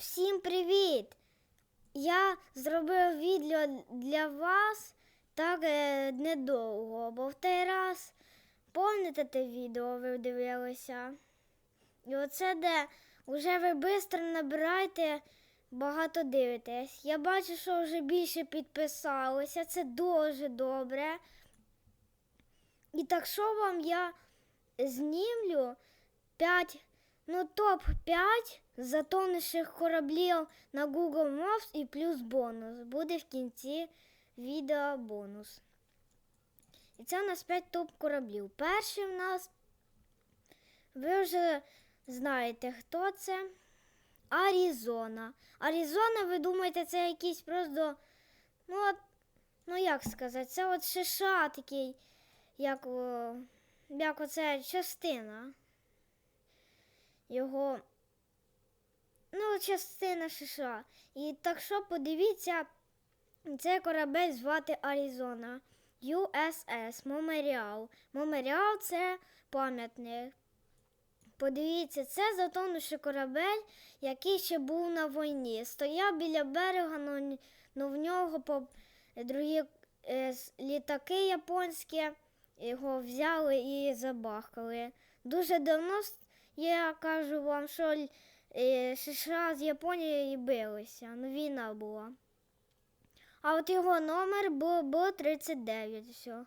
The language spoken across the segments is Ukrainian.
Всім привіт! Я зробив відео для вас так е, недовго, бо в той раз, пам'ятаєте те відео ви дивилися? І оце де вже ви швидко набираєте, багато дивитесь. Я бачу, що вже більше підписалося, це дуже добре. І так що вам я знімлю 5, ну топ-5 затонувших кораблів на Google Maps і плюс бонус. Буде в кінці відео бонус. І це у нас 5 топ кораблів. Перший в нас, ви вже знаєте, хто це? Аризона. Аризона, ви думаєте, це якийсь просто, ну, от, ну як сказати, це от США такий, як, як оце частина його, ну, частина США. І так що подивіться, цей корабель звати Аризона. USS Меморіал. Меморіал це пам'ятник. Подивіться, це затонувший корабель, який ще був на війні. Стояв біля берега, ну, ну в нього по другі е, літаки японські його взяли і забахали. Дуже давно я кажу вам, що е, США з Японією билися, ну війна була. А от його номер був, був 39. Все.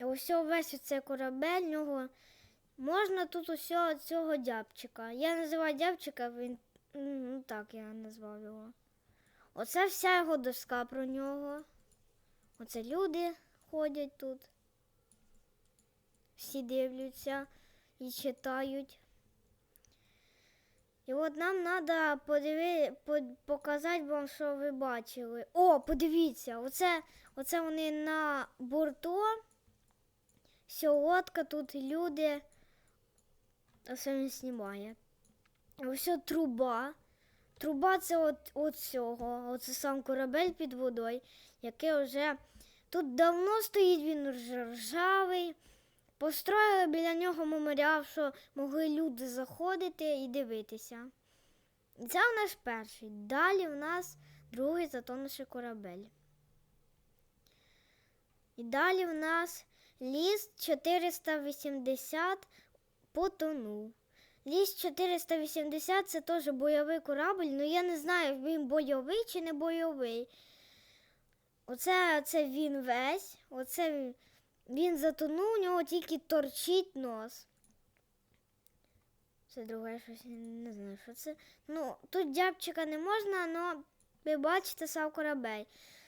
Ось весь цей корабель, нього можна тут усього цього дябчика. Я називаю дябчика, він ну так я назвав його. Оце вся його доска про нього. Оце люди ходять тут. Всі дивляться і читають. І от нам треба подиви, по, показати вам, що ви бачили. О, подивіться, оце, оце вони на борту. Все, лодка, тут люди. Це він знімає. Ось труба. Труба це от, от цього. Оце сам корабель під водою, який вже тут давно стоїть, він ржавий. Построїли біля нього меморіал, що могли люди заходити і дивитися. Це у нас перший. Далі у нас другий затонувший корабель. І далі в нас ліс 480 потонув. Ліс 480 це теж бойовий корабль, але я не знаю, він бойовий чи не бойовий. Оце, оце він весь, оце він, він затонув, у нього тільки торчить нос. Це друге щось, не знаю, що це. Ну, тут дябчика не можна, але ви бачите сам корабель.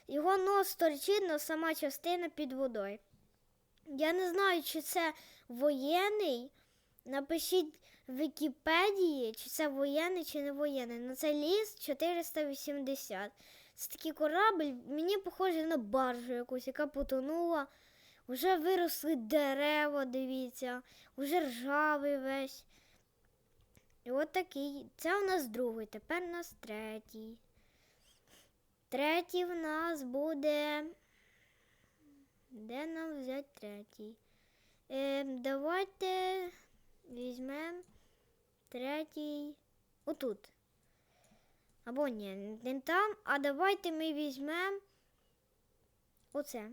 Його нос торчить, але сама частина під водою. Я не знаю, чи це воєнний. Напишіть в Вікіпедії, чи це воєнний, чи не воєнний. На це ліс 480. Це такий корабль, мені похоже на баржу якусь, яка потонула. Уже виросли дерева, дивіться, уже ржавий весь. І от такий. Це у нас другий, тепер у нас третій. Третій в нас буде. Де нам взяти третій? Е, давайте візьмемо третій. Отут. Або ні, не там, а давайте ми візьмемо оце.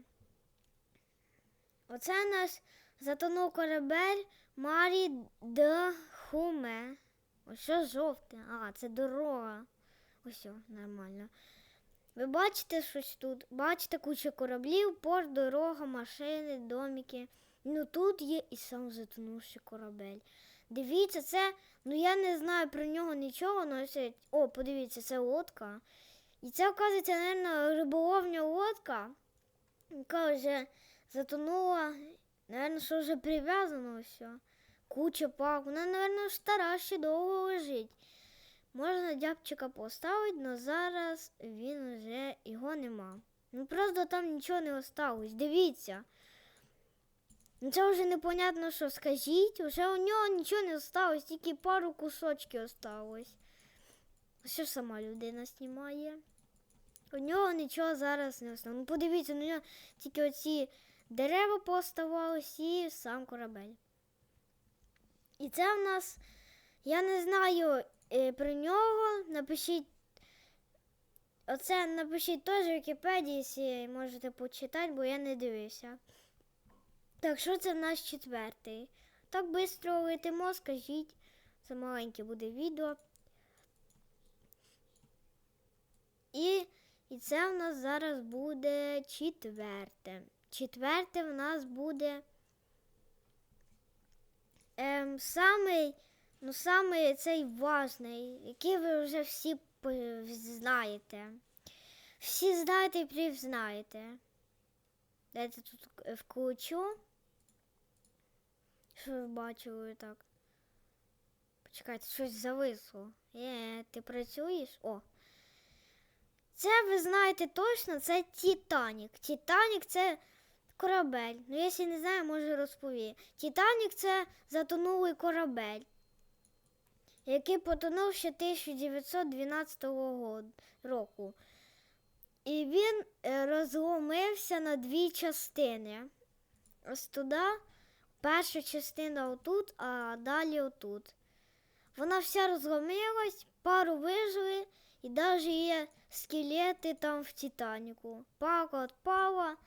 Оце наш затонув корабель Марі де Хуме. Ось що жовте. А, це дорога. Ось, нормально. Ви бачите щось тут? Бачите кучу кораблів, порт, дорога, машини, домики. Ну тут є і сам затонувший корабель. Дивіться, це, ну я не знаю про нього нічого, але. О, подивіться, це лодка. І це, оказується, мабуть, риболовня лодка, яка вже затонула. Наверно, що вже прив'язано все. Куча пак. Вона, напевно, стара, ще довго лежить. Можна дябчика поставити, але зараз він вже його нема. Ну просто там нічого не осталось. Дивіться. Ну це вже непонятно, що скажіть. Вже у нього нічого не осталось, тільки пару кусочків осталось. Що сама людина знімає? У нього нічого зараз не осталось. Ну подивіться, у нього тільки оці дерева поставалось і сам корабель. І це в нас Я не знаю е, про нього. Напишіть. Оце напишіть теж в Вікіпедії, якщо можете почитати, бо я не дивився. Так, що це в нас четвертий? Так швидко летимо, скажіть. Це маленьке буде відео. І, і це в нас зараз буде четверте. Четверте в нас буде ем, самий, ну, самий цей важний, який ви вже всі знаєте. Всі знаєте і признаєте. Дайте тут включу. Що ви бачили так? Почекайте, щось зависло. Е, ти працюєш? О. Це ви знаєте точно, це Титанік. Титанік це корабель. Ну, якщо не знаю, можу розповісти. Титанік це затонулий корабель, який потонув ще 1912 року. І він е, розломився на дві частини. Ось туди, перша частина отут, а далі отут. Вона вся розломилась, пару вижили, і навіть є скелети там в Титаніку. Пара відпала.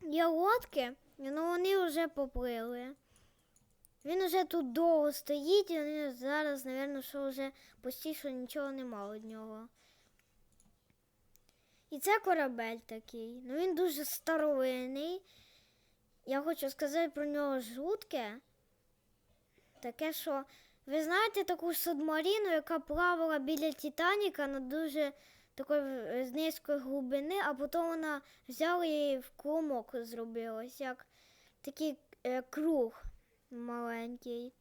Є лодки, але вони вже поплили. Він вже тут довго стоїть, і зараз, мабуть, що вже почти що нічого нема від нього. І це корабель такий. Ну він дуже старовинний. Я хочу сказати про нього жутке. Таке, що ви знаєте таку субмарину, яка плавала біля Титаніка на дуже такої е, з низької глибини, а потім вона взяла її в клумок зробилась, як такий е, круг маленький.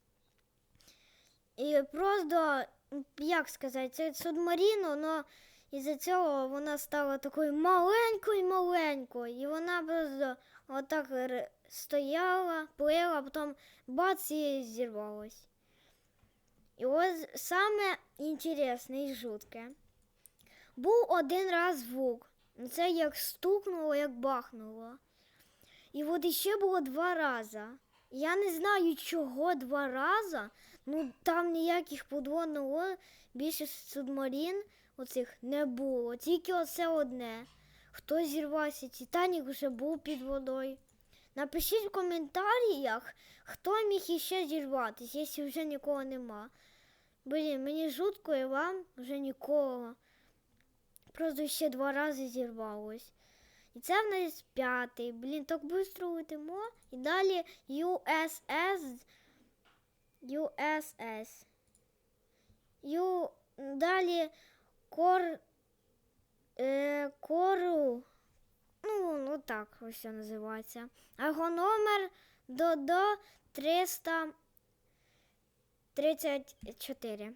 І просто, як сказати, це субмарину, але із-за цього вона стала такою маленькою-маленькою. І вона просто отак стояла, плила, а потім бац і зірвалась. І ось саме інтересне і жутке. Був один раз звук. Це як стукнуло, як бахнуло. І от іще було два рази. Я не знаю, чого два рази. Ну там ніяких подводних більше субмарин оцих не було. Тільки оце одне. Хто зірвався, Титанік вже був під водою. Напишіть в коментарях, хто міг іще зірватися, якщо вже нікого нема. Блін, мені жутко і вам вже нікого. Просто ще два рази зірвалось. І це в нас п'ятий. Блін, так швидко летимо. І далі USS. USS. Ю... Далі Кор... Е... Кору. Ну, ну так ось це називається. А його номер до, до 334.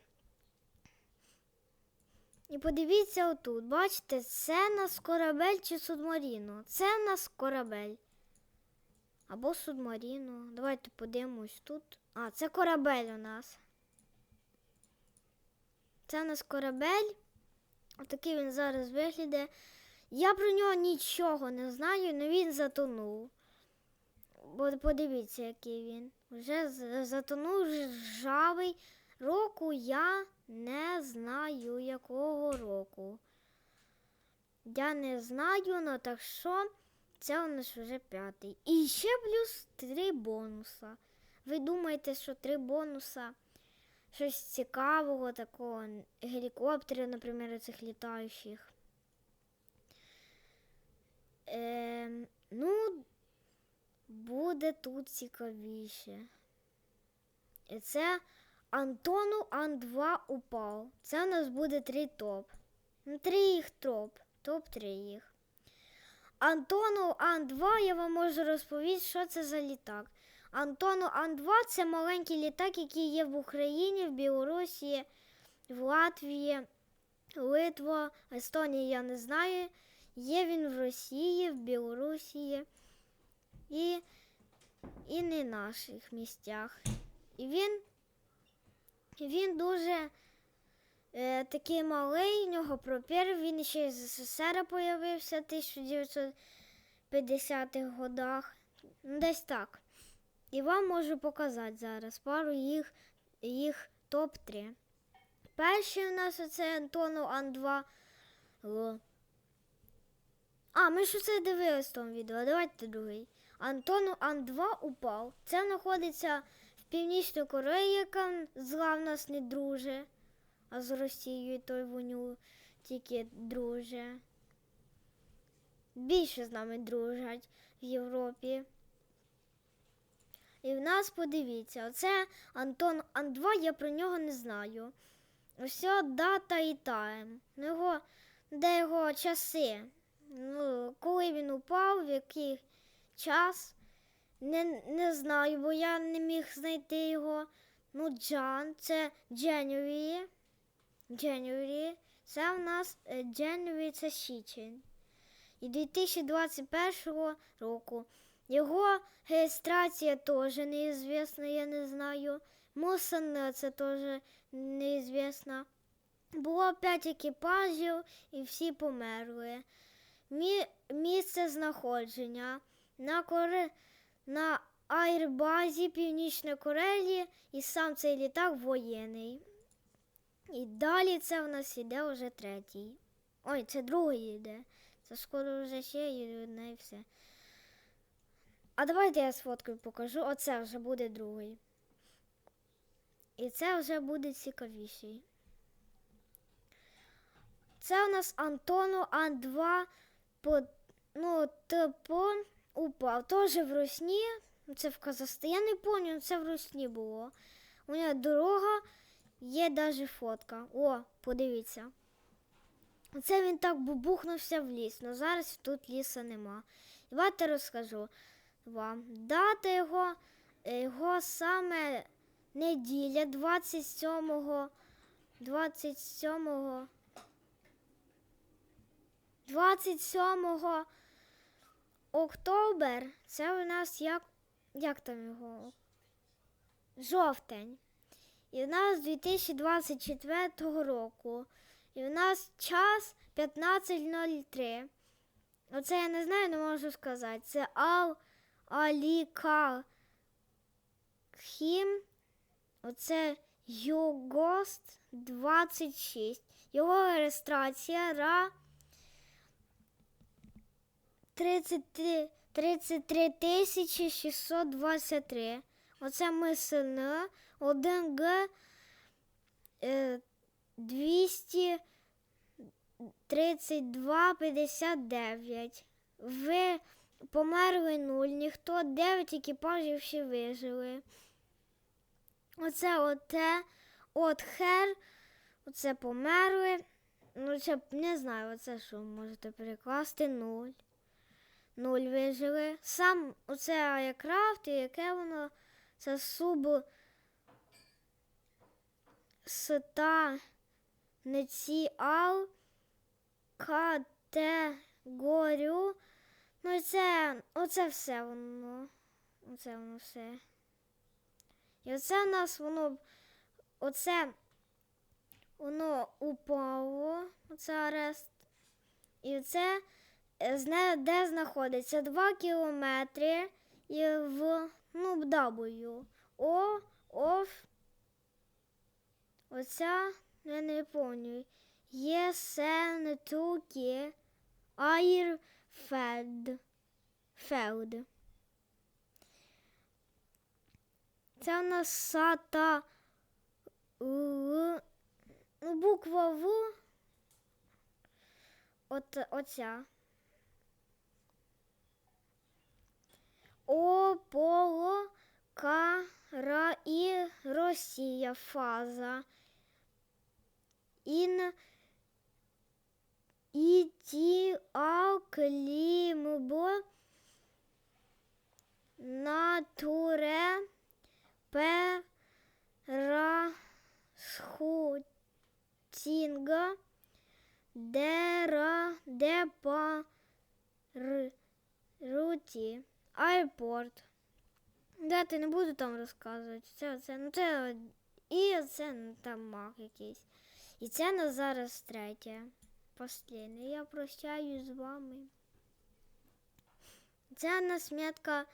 І подивіться отут. Бачите, це нас корабель чи субмаріну. Це нас корабель. Або субмаріну. Давайте подивимось тут. А, це корабель у нас. Це у нас корабель. Отакий він зараз виглядає. Я про нього нічого не знаю, але він затонув. Бо подивіться, який він. Вже затонув ржавий. Року я не знаю, якого року. Я не знаю, ну так що це у нас вже п'ятий. І ще плюс три бонуса. Ви думаєте, що три бонуса? Щось цікавого такого, гелікоптерів, наприклад, цих літаючих. Ем, ну, буде тут цікавіше. І це Антону Ан-2 упав. Це у нас буде три топ. Ну, три їх топ. Топ-3 їх. Антону Ан-2 я вам можу розповісти, що це за літак. Антону Ан-2 це маленький літак, який є в Україні, в Білорусі, в Латвії, Литва, Естонії я не знаю. Є він в Росії, в Білорусі і, і не наших місцях. І він, він дуже е, такий малий, в нього пропір, він ще з СССР появився в 1950-х годах. Ну, десь так. І вам можу показати зараз пару їх, їх топ-3. Перший у нас оце Антону Ан-2. А, ми ж це дивились в тому відео. Давайте другий. Антону Ан-2 упав. Це знаходиться в Північній Кореї, яка зла в нас не друже. А з Росією той воню тільки друже. Більше з нами дружать в Європі. І в нас подивіться, оце Антон Ан-2, я про нього не знаю. Ось дата і тайм. Ну, Його, де його часи. Ну, коли він упав, в який час. Не, не знаю, бо я не міг знайти його. Ну, Джан, це January. January. Це в нас е, January, це січень. І 2021 року. Його реєстрація теж неізвісна, я не знаю. Мусана це теж неізвісна. Було п'ять екіпажів і всі померли. Мі... Місце знаходження на, Коре... на аербазі Північної Кореї і сам цей літак воєнний. І далі це в нас іде вже третій. Ой, це другий йде. Це скоро вже ще і одне і все. А давайте я сфоткаю покажу. Оце вже буде другий. І це вже буде цікавіший. Це у нас Антону Ан-2 по, ну, типу, упав. Теж в Росні. Це в Казахстані. Я не пам'ятаю, це в Росні було. У нього дорога, є навіть фотка. О, подивіться. Оце він так бубухнувся в ліс, але зараз тут ліса нема. Давайте розкажу вам. Дата його, його саме неділя 27 27 27 октобер. Це у нас як, як там його? Жовтень. І в нас 2024 року. І в нас час 15.03. Оце я не знаю, не можу сказати. Це Ал Аліка Хім. Оце Югост 26. Його реєстрація РА 33 33 тисячі 623. Оце МСН 1Г е, 232,59. Ви померли нуль, ніхто 9 екіпажів ще вижили. Оце оте, от хер, оце померли. Ну, це не знаю, оце що можете перекласти нуль. Нуль вижили. Сам оце Аякрафт, і яке воно це суб ста неціал категорію. Ну і це, оце все воно. Оце воно все. І оце в нас воно, оце воно упало, оце арест. І це е, зна- де знаходиться 2 кілометри в ну, W. О, оф. Оця, я не пам'ятаю. Єсентукі Айрфелд. Фелд. Це у нас сата Ну, буква В. От оця. Ополо Кара і Росія фаза. Ін Іті Аклімбо Натуре Перасхутінга Дера Депа Руті Аеропорт. Дати не буду там розказувати. Це оце, ну це і це ну, там маг якийсь. І це на зараз третє. Послідне. Я прощаюсь з вами. Це у нас метка,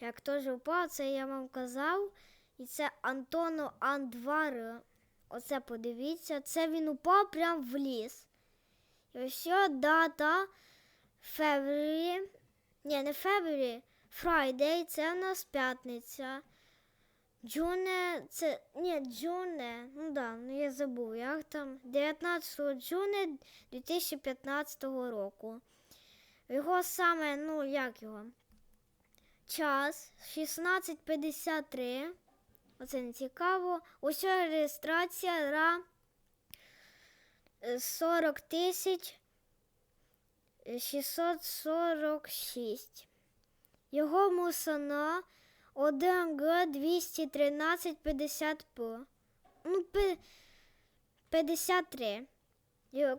як теж упав, це я вам казав. І це Антону Андвар. оце подивіться, це він упав прямо в ліс. І ось дата Феврі. Ні, не Феврі, Фрайдей, це в нас п'ятниця. Джуне, це. Ні, Джуне, ну да, ну я забув, як там. 19 джуне 2015 року. Його саме, ну як його? Час 16.53. Оце не цікаво. Уся реєстрація ра е, 40 тисяч 646. Його мусона 1Г 213 50 П. Ну, 53.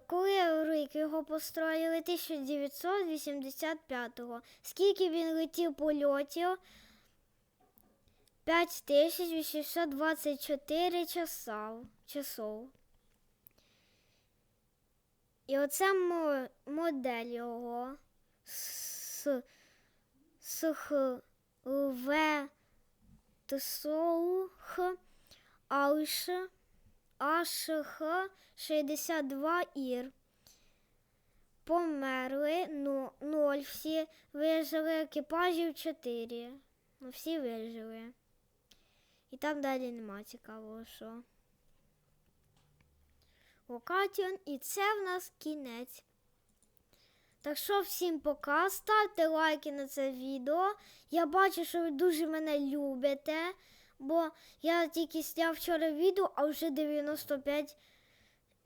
Коли рік його построїли 1985-го. Скільки він летів польотів? 5824 часов. часов. І оце модель його. С, сх, в, тсоух, ауш, АШХ 62 ір. Померли, ну, ноль всі вижили, екіпажів 4. Ну, всі вижили. І там далі нема цікавого, що. Локаціон, і це в нас кінець. Так що всім пока. Ставте лайки на це відео. Я бачу, що ви дуже мене любите, бо я тільки зняв вчора відео, а вже 95,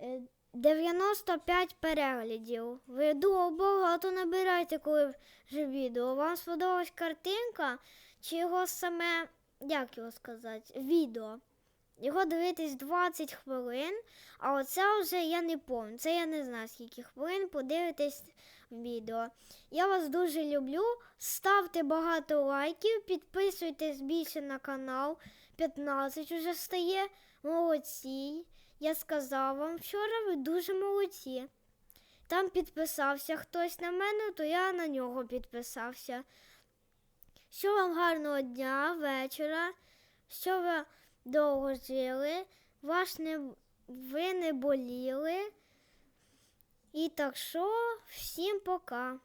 е, 95 переглядів. Ви дуже багато набираєте, коли вже відео. Вам сподобалась картинка чи його саме, як його сказати, відео? Його дивитись 20 хвилин, а оце вже я не пам'ятаю. Це я не знаю, скільки хвилин подивитись відео. Я вас дуже люблю. Ставте багато лайків, підписуйтесь більше на канал. 15 уже стає. Молодці. Я сказав вам вчора, ви дуже молодці. Там підписався хтось на мене, то я на нього підписався. Що вам гарного дня, вечора, що ви довго жили, вас не, ви не боліли. І так що, всім пока.